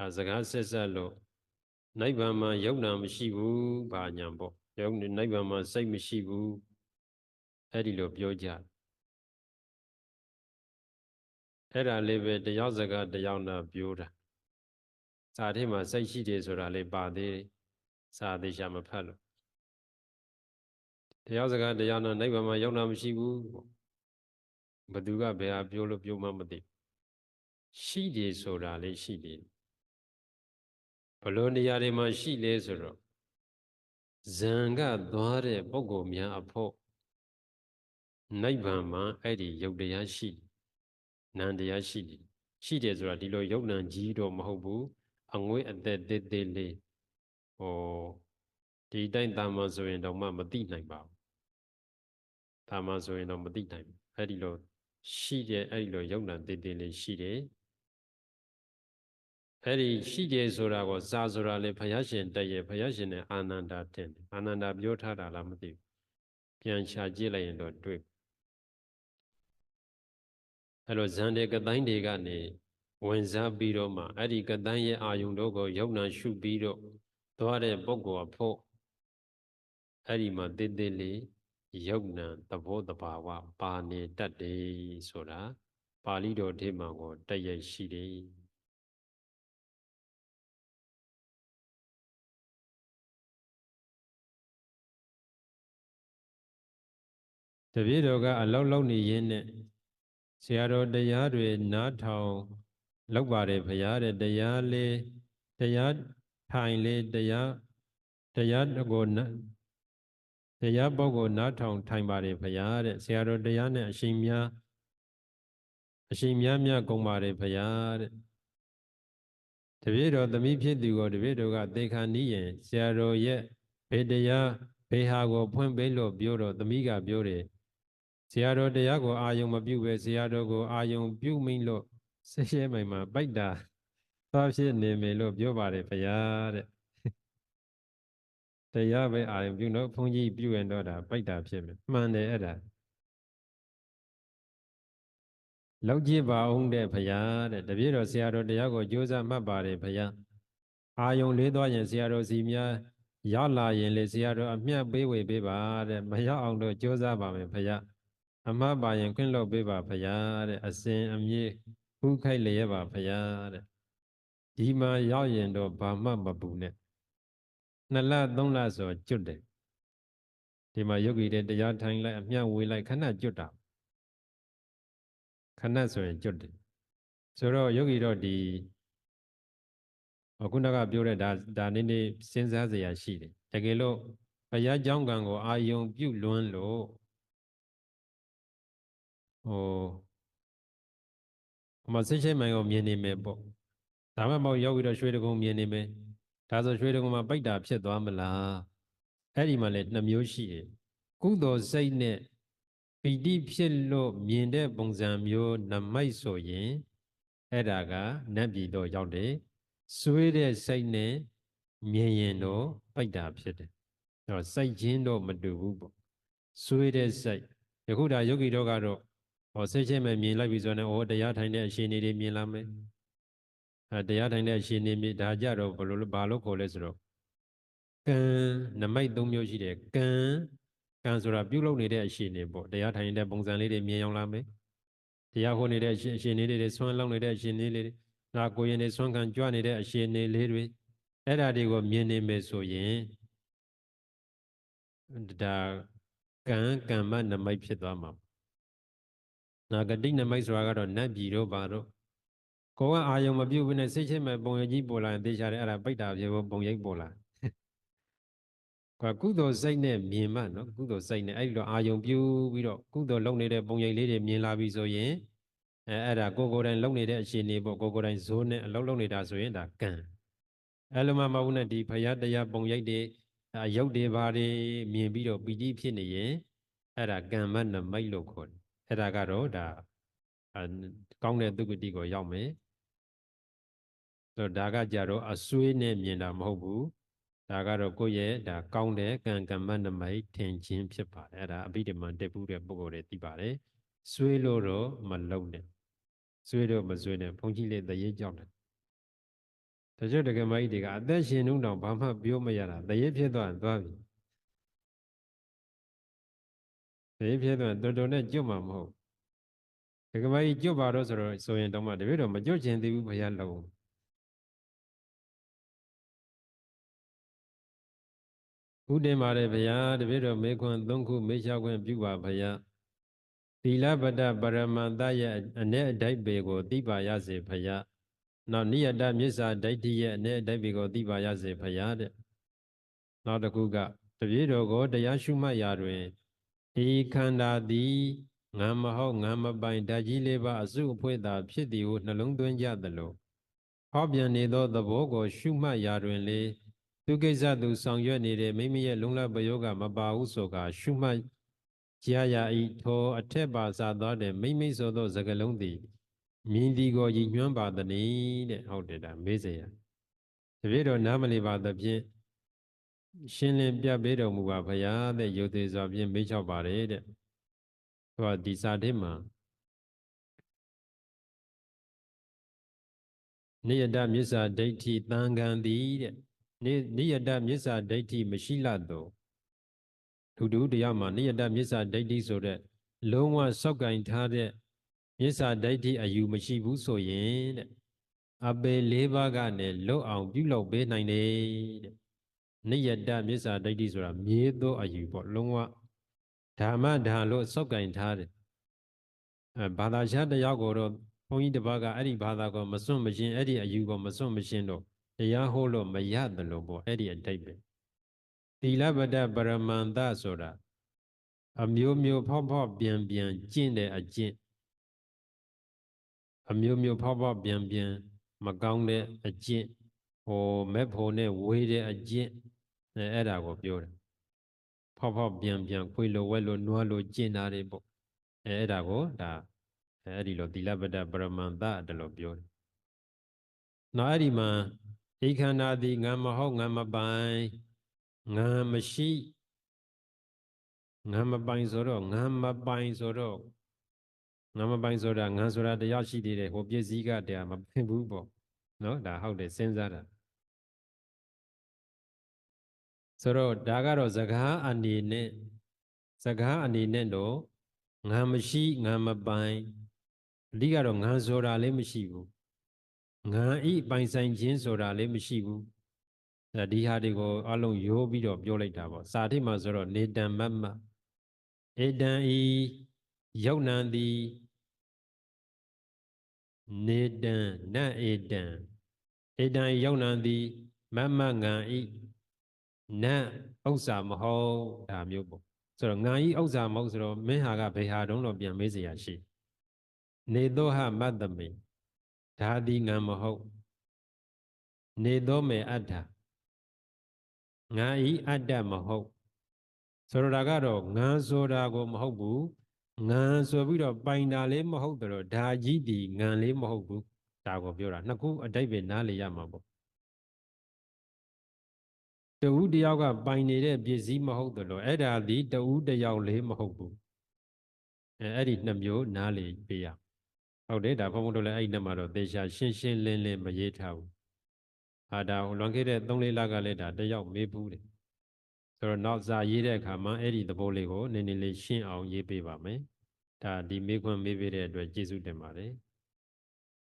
အဲစကားဆက်ဆက်လို့နိဗ္ဗာန်မှာယုံနာမရှိဘူးဘာညာပေါ့ယုံနိဗ္ဗာန်မှာစိတ်မရှိဘူးအဲ့ဒီလိုပြောကြအဲ့ဒါလေးပဲတယောက်စကားတယောက်နာပြောတာစာထဲမှာစိတ်ရှိတယ်ဆိုတာလေးပါသေးတယ်စာသေးချာမဖတ်လို့တယောက်စကားတယောက်နာနိဗ္ဗာန်မှာယုံနာမရှိဘူးဘသူကဘယ်ဟာပြောလို့ပြောမှမသိရှိတယ်ဆိုတာလေးရှိတယ် ဘလို့နေရာတွေမှာရှိလဲဆိုတော့ဇံကသွားတဲ့ပုဂ္ဂိုလ်များအဖို့နိဗ္ဗာန်မှာအဲ့ဒီယုတ်တရားရှိနံတရားရှိတယ်ရှိတယ်ဆိုတာဒီလိုယုတ်နံကြီးတော့မဟုတ်ဘူးအငွေးအသက်သေးသေးလေးဟောဒီတိုင်းတာမန်ဆိုရင်တော့မှမသိနိုင်ပါဘူးတာမန်ဆိုရင်တော့မသိနိုင်ဘူးအဲ့ဒီလိုရှိတယ်အဲ့ဒီလိုယုတ်နံသေးသေးလေးရှိတယ် အဲ့ဒီရှိတယ်ဆိုတာကိုစာဆိုတာလေဘုရားရှင်တည့်ရဲ့ဘုရားရှင်နဲ့အာနန္ဒာတင်တယ်အာနန္ဒာပြောထားတာလားမသိဘူးပြန်ရှာကြည့်လိုက်ရင်တော့တွေ့အဲ့လိုဇန်တဲ့ကတိုင်းတွေကနေဝင်စားပြီးတော့မှအဲ့ဒီကတိုင်းရဲ့အာယုံတို့ကိုယုံနာရှုပြီးတော့သွားတဲ့ပုဂ္ဂိုလ်အဖို့အဲ့ဒီမှာတည်တည်လေးယုံနာသဘောတဘာဝပါနေတတ်တယ်ဆိုတာပါဠိတော်ထဲမှာကိုတည့်ရရှိတယ် တပည့်တော်ကအလောက်လောက်နေရင်းနဲ့ဆရာတော်တရားတွေနားထောင်လောက်ပါတယ်ဖရာတဲ့တရားလေးတရားထိုင်လေးတရားတရားကိုတရားပုဂ္ဂိုလ်နားထောင်ထိုင်ပါတယ်ဖရာတဲ့ဆရာတော်တရားနဲ့အရှင်များအရှင်များများကုန်ပါတယ်ဖရာတဲ့တပည့်တော်သမီးဖြစ်သူကိုတပည့်တော်ကသေခါနီးရင်ဆရာတော်ရဲ့ဘေတရားဘေဟာကိုဖွင့်ပေးလို့ပြောတော့သမီးကပြောတယ် ဆရာတော်တရားကိုအာယုံမပြုတ်ပဲဆရာတော်ကိုအာယုံပြုတ်မိလို့ဆက်ရဲမိုင်မှာပိုက်တာသွားဖြစ်နေမယ်လို့ပြောပါတယ်ဘုရားတဲ့တရားပဲအာယုံပြုတ်တော့ဘုန်းကြီးပြုတ်ရင်တော့ဒါပိုက်တာဖြစ်မယ်မှန်တယ်အဲ့ဒါလောက်ကြည့်ပါအောင်တဲ့ဘုရားတဲ့တပည့်တော်ဆရာတော်တရားကိုကြိုးစားမှတ်ပါတယ်ဘုရားအာယုံလေးသွားရင်ဆရာတော်စီများရောက်လာရင်လေဆရာတော်အမျက်ပေးဝေပေးပါတဲ့မရောက်အောင်တော့ကြိုးစားပါမယ်ဘုရား အမပါရင်ခွင့်လွှတ်ပေးပါဖရာတဲ့အစဉ်အမြဲခုခိုက်လျက်ပါဖရာတဲ့ဒီမှာရောက်ရင်တော့ဘာမှမပူနဲ့နှစ်လသုံးလဆိုကျွတ်တယ်ဒီမှာယုတ်ကြီးတဲ့တရားထိုင်လိုက်အမျှဝေးလိုက်ခဏကျွတ်တာခဏဆိုရင်ကျွတ်တယ်ဆိုတော့ယုတ်ကြီးတော့ဒီခုနကပြောတဲ့ဒါဒါနည်းနည်းစဉ်းစားစရာရှိတယ်တကယ်လို့ဘုရားကြောင်းကံကိုအာယုံပြုလွန်းလို့ ဟိုအမစိတ်ရှိမှန်ကိုမြင်နေမယ်ပေါ့ဒါမှမဟုတ်ရောက်ပြီးတော့ရွှေတကုံမြင်နေမယ်ဒါဆိုရွှေတကုံမှာပိတ်တာဖြစ်သွားမလားအဲ့ဒီမှာလည်းနှမျိုးရှိတယ်ကုသိုလ်စိတ်နဲ့ပီတိဖြစ်လို့မြင်တဲ့ပုံစံမျိုးနမိတ်ဆိုရင်အဲ့ဒါကနတ်ပြည်တော့ရောက်တယ်ဆွေးတဲ့စိတ်နဲ့မြင်ရင်တော့ပိတ်တာဖြစ်တယ်အဲ့တော့စိတ်ချင်းတော့မတူဘူးပေါ့ဆွေးတဲ့စိတ်ယခုဒါယောဂီတော့ကတော့ ဟောစိတ်ချင်းပဲမြင်လိုက်ပြီဆိုရင်ဟောတရားထိုင်တဲ့အခြေအနေတွေမြင်လာမယ်အဲတရားထိုင်တဲ့အခြေအနေမြင်ဒါကြတော့ဘယ်လိုဘာလို့ခေါ်လဲဆိုတော့ကံနမိတ်၃မျိုးရှိတယ်ကံကံဆိုတာပြုလုပ်နေတဲ့အခြေအနေပေါ့တရားထိုင်တဲ့ပုံစံလေးတွေမြင်အောင်လာမယ်တရားဟောနေတဲ့အခြေအနေလေးတွေဆွမ်းလောက်နေတဲ့အခြေအနေလေးတွေနာကိုရင်တွေဆွမ်းခံကြွနေတဲ့အခြေအနေလေးတွေအဲ့ဓာတွေကိုမြင်နေမယ်ဆိုရင်ဒါကံကံမနမိတ်ဖြစ်သွားမှာ နာဂတိနမိတ်ဆိုတာကတော့နတ်ပြည်တို့ပါတော့ကိုကအာယုံမပြုတ်ဘဲနဲ့စိတ်ချင်းမဲ့ပုံရကြီးပေါ်လာရင်သိချတယ်အဲ့ဒါပိတ်တာပြေဖို့ပုံရိပ်ပေါ်လာကွာကုသိုလ်စိတ်နဲ့မြင်မှနော်ကုသိုလ်စိတ်နဲ့အဲ့ဒီလိုအာယုံပြုပြီးတော့ကုသိုလ်လုပ်နေတဲ့ပုံရိပ်လေးတွေမြင်လာပြီဆိုရင်အဲအဲ့ဒါကိုကိုယ်တိုင်လုပ်နေတဲ့အခြေအနေပေါ့ကိုကိုယ်တိုင်ဇိုးနဲ့အလုပ်လုပ်နေတာဆိုရင်ဒါကံအဲ့လိုမှမဟုတ်နဲ့ဒီဖယားတရားပုံရိပ်တွေအယုတ်တွေဘာတွေမြင်ပြီးတော့ပီတိဖြစ်နေရင်အဲ့ဒါကံမနမိတ်လို့ခေါ်တယ် အဲ့ဒါကတော့ဒါကောင်းတဲ့သုကတိကိုရောက်မယ်ဆိုတော့ဒါကကြတော့အစွေးနဲ့မြင်တာမဟုတ်ဘူးဒါကတော့ကိုယ့်ရဲ့ဒါကောင်းတဲ့ကံကမ္မနမိတ်ထင်ခြင်းဖြစ်ပါတယ်အဲ့ဒါအဘိဓမ္မာတက်ဘူးတဲ့ပုဂ္ဂိုလ်တွေသိပါတယ်စွေးလို့တော့မလုံးနဲ့စွေးတော့မစွေးနဲ့ဘုန်းကြီးလေးတရေကြောက်တယ်တချို့တက္ကမကြီးတွေကအသက်ရှင်နှုံတောင်ဘာမှပြောမရတာတရေဖြစ်သွားရင်သွားပြီ တရေဖြစ်သွားရင်တော်တော်နဲ့ကြွတ်မှာမဟုတ်တက္ကမကြီးကြွတ်ပါတော့ဆိုတော့ဆိုရင်တော့မှတပည့်တော်မကြွတ်ချင်သေးဘူးဘုရားလုံးဥတင်ပါတယ်ဘုရားတပည့်တော်မေခွန်း၃ခုမေးလျှောက်ခွင့်ပြုပါဘုရားသီလပတ္တပရမန္တရဲ့အ ਨੇ အတိုက်ပေကိုသိပါရစေဘုရားနောက်နိယတမြစ္ဆာဒိဋ္ဌိရဲ့အ ਨੇ အတိုက်ပေကိုသိပါရစေဘုရားတဲ့နောက်တစ်ခုကတပည့်တော်ကိုတရားရှုမှတ်ရာတွင် ဤခန္ဓာသည်ငါမဟုတ်ငါမပိုင်ဓာကြီးလေးပါအစုအဖွဲ့သာဖြစ်သည်ဟုနှလုံးသွင်းကြသလိုဟောပြန်နေသောသဘောကို ရှုမှတ်ရာတွင်လေသူကိစ္စသူဆောင်ရွက်နေတဲ့မိမိရဲ့လုံလပယောဂမပါဟုဆိုကာရှုမှတ်ကြရဤထောအထက်ပါစာသောတဲ့မိမိဆိုသောစကလုံးသည်မြင်ဒီကိုရည်ညွှန်းပါသနည်းတဲ့ဟုတ်တယ်ဒါမေးစေရတပည့်တော်နားမလည်ပါသဖြင့် ရှင်းလင်းပြပေးတော်မူပါဘုရားတဲ့ယုတ်သေးစွာဖြင့်မေးချောက်ပါတယ်တဲ့ဟောဒီစာထဲမှာနိယတမြစ္ဆာဒိဋ္ဌိတန်ခံသည်တဲ့နိနိယတမြစ္ဆာဒိဋ္ဌိမရှိလသောဒုဒုတရားမှာနိယတမြစ္ဆာဒိဋ္ဌိဆိုတဲ့လုံးဝစောက်ကင်ထားတဲ့မြစ္ဆာဒိဋ္ဌိအယူမရှိဘူးဆိုရင်တဲ့အပေ၄ပါးကနေလွတ်အောင်ပြုလုပ်ပေးနိုင်တယ်တဲ့ နိယတမြစ္ဆာဒိဋ္ဌိဆိုတာမြေသောအယူပေါ့လုံးဝဓမ္မဓာလို့စောက်ကင်ထားတယ်အဲဘာသာရှားတယောက်ကိုတော့ဘုန်းကြီးတစ်ပါးကအဲ့ဒီဘာသာကိုမစွန့်မရှင်းအဲ့ဒီအယူကိုမစွန့်မရှင်းတော့တရားဟောလို့မရတယ်လို့ပေါ့အဲ့ဒီအတိတ်ပဲသီလပဒ္ဒပရမန္တဆိုတာအမျိုးမျိုးဖောက်ဖောက်ပြန်ပြန်ကျင့်တဲ့အကျင့်အမျိုးမျိုးဖောက်ဖောက်ပြန်ပြန်မကောင်းတဲ့အကျင့်ဟိုမက်ဖို့နဲ့ဝေးတဲ့အကျင့် အဲအဲ့ဒါကိုပြောတယ်ဖောက်ဖောက်ပြန်ပြန်ခွေလိုဝဲလိုနွားလိုကျင့်တာတွေပေါ့အဲအဲ့ဒါကိုဒါအဲ့ဒီလိုသီလပဒ္ဒပရမန္တတလို့ပြောတယ်နောက်အဲ့ဒီမှာဤခန္ဓာသည်ငါမဟုတ်ငါမပိုင်ငါမရှိငါမပိုင်ဆိုတော့ငါမပိုင်ဆိုတော့ငါမပိုင်ဆိုတာငါဆိုတာတရားရှိသေးတယ်ဟိုပစ္စည်းကတရားမပိုင်ဘူးပေါ့နော်ဒါဟုတ်တယ်စဉ်းစားတာ ဆိုတော့ဒါကတော့စကားအနေနဲ့စကားအနေနဲ့တော့ငါမရှိငါမပိုင်အဓိကတော့ငါဆိုတာလည်းမရှိဘူးငါဤပိုင်ဆိုင်ခြင်းဆိုတာလည်းမရှိဘူးဒီဟာတွေကိုအလုံးရိုးပြီးတော့ပြောလိုက်တာပေါ့စာထိပ်မှာဆိုတော့နေတံမတ်မဧတံဤယုတ်နံသည်နေတံနတ်ဧတံဧတံယုတ်နံသည်မမငံဤ နတ်ဥစ္စာမဟုတ်ဒါမျိုးပေါ့ဆိုတော့ငါဤဥစ္စာမဟုတ်ဆိုတော့မင်းဟာကဘယ်ဟာတုံးတော့ပြန်မေးเสียရှိနေသောဟမတ္တမေဒါသည်ငါမဟုတ်နေသောမေအတ္တငါဤအတ္တမဟုတ်ဆိုတော့ဒါကတော့ငါဆိုတာကိုမဟုတ်ဘူးငါဆိုပြီးတော့ပိုင်တာလေးမဟုတ်တော့ဒါကြီးဒီငါလေးမဟုတ်ဘူးဒါကိုပြောတာနှစ်ခုအတိတ်ပဲနားလေရမှာပေါ့ တဦးတယောက်ကပိုင်နေတဲ့ပစ္စည်းမဟုတ်တော့အဲ့ဒါဒီတဦးတယောက်လေးမဟုတ်ဘူးအဲအဲ့ဒီနှစ်မျိုးနားလေပေးရဟုတ်တယ်ဒါဘုံဘုံတို့လည်းအဲ့ဒီနှစ်မှာတော့သေချာရှင်းရှင်းလင်းလင်းမရေးထားဘူးဟာဒါလွန်ခဲ့တဲ့3လေးလကလည်းဒါတယောက်မေးဘူးတယ်ဆိုတော့နောက်စာရေးတဲ့အခါမှာအဲ့ဒီသဘောလေးကိုနည်းနည်းလေးရှင်းအောင်ရေးပေးပါမယ်ဒါဒီမေးခွန်းမေးပေးတဲ့အတွက်ကျေးဇူးတင်ပါတယ်